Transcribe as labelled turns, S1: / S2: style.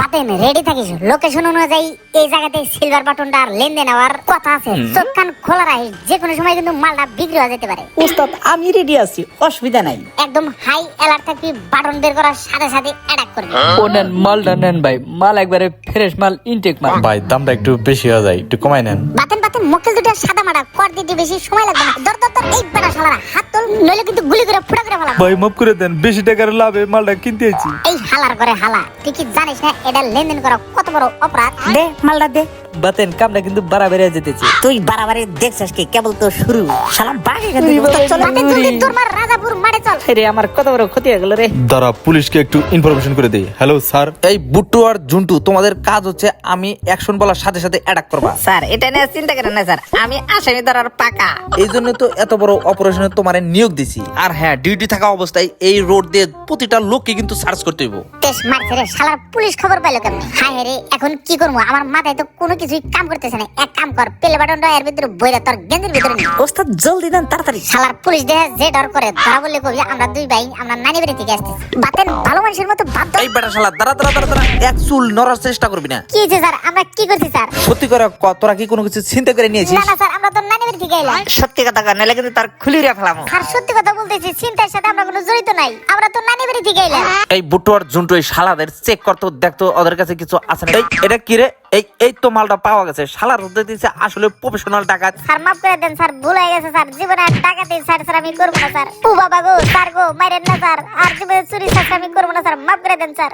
S1: Baten ready থাকিস। Location অনুযায়ী এই জায়গাতে সিলভার বাটনটা আর লেনদেন হওয়ার কথা আছে। চোখ কান খোলা রাখিস যে কোনো সময় কিন্তু মালটা বিক্রি হয়ে যেতে পারে।
S2: উস্তাদ আমি রেডি আছি অসুবিধা নাই।
S1: একদম হাই অ্যালার্ট থাকবি বাটন বের করার সাথে সাথে অ্যাটাক করবি।
S3: ও নেন মালটা নেন ভাই মাল একবারে ফ্রেশ মাল ইনটেক মাল।
S4: ভাই দামটা একটু বেশি হয়ে যায় একটু কমাই নেন।
S1: বাতেন বাতেন মক্কেল দুটো সাদা মাটা কর দিতে বেশি সময় লাগবে না। দর দর দর এই বেটা শালারা নইলে কিন্তু গুলি করে ফুটা করে ফেলাম।
S4: ভাই মাফ করে দেন বেশি টাকার লাভে মালটা কিনতে আছি
S1: এই হালার করে হালা তুই কি জানিস না এটা লেনদেন করা কত বড় অপরাধ?
S2: দে মালটা দে।
S3: বাতেন কামটা কিন্তু বাড়াবাড়ি যেতেছি।
S2: তুই বাড়াবাড়ি দেখছিস কি? কেবল তো শুরু। সালাম
S3: বাকি
S2: তুই চল
S1: বাতেন তোর মার রাজাপুর মাঠে চল।
S3: রে আমার কত বড় ক্ষতি হয়ে গেল রে।
S4: দাঁড়া পুলিশকে একটু ইনফরমেশন করে দেই। হ্যালো স্যার
S5: এই বুট্টু আর জুন্টু তোমাদের কাজ হচ্ছে আমি অ্যাকশন বলার সাথে সাথে অ্যাটাক করবা।
S2: স্যার এটা নিয়ে চিন্তা করেন না স্যার। আমি আসামি ধরার পাকা।
S5: এই জন্য তো এত বড় অপারেশনে তোমার নিয়োগ দিছি। আর হ্যাঁ ডিউটি থাকা অবস্থায় এই রোড দিয়ে প্রতিটা লোককে কিন্তু সার্চ করতে হইব।
S1: তেস মারছে রে শালার পুলিশ খবর পাইলো কেমনে? হায় রে এখন কি করব? আমার মাথায় তো কোনো কিছুই কাম করতেছে না। এক কাম কর পেলে বাটনটা এর ভিতরে বইরা তোর গেঞ্জির ভিতরে নি
S2: ওস্তাদ জলদি দেন তাড়াতাড়ি।
S1: শালার পুলিশ দেহে যে ডর করে ধরা বললে কবি আমরা দুই ভাই আমরা নানি বাড়ি থেকে আসতেছি। বাতেন ভালো মানুষের মতো বাদ দাও।
S5: এই বেটা শালা দাঁড়া দাঁড়া দাঁড়া দাঁড়া এক চুল নড়ার চেষ্টা করবি না।
S1: কি হয়েছে স্যার? আমরা কি করছি স্যার?
S5: সত্যি করে ক, তোরা কি কোনো কিছু চিন্তা করে নিয়েছিস?
S1: না না স্যার আমরা তো নানি বাড়ি থেকে এলাম।
S2: সত্যি কথা নাহলে কিন্তু তার খুলি রে ফেলামো।
S1: স্যার সত্যি কথা বলতেছি চিন্তার সাথে আমরা কোনো জড়িত নাই। আমরা তো নানি বাড়ি থেকে এলাম।
S5: এই বুট্টু আর জুন্টু এই শালাদের চেক করতো দেখতো ওদের কাছে কিছু আছে না। এই এটা কি রে? এই এই তো মালটা পাওয়া গেছে। শালার হতে দিচ্ছে আসলে প্রফেশনাল ডাকাত।
S1: স্যার, মাফ করে দেন, স্যার, ভুল হয়ে গেছে, স্যার। জীবনে আর টাকাতে স্যার স্যার, আমি করব না, স্যার। ও বাবা গো, স্যার গো, মাইরেন না, স্যার। আর জীবনে চুরি স্যার, আমি করব না, স্যার। মাফ করে দেন, স্যার।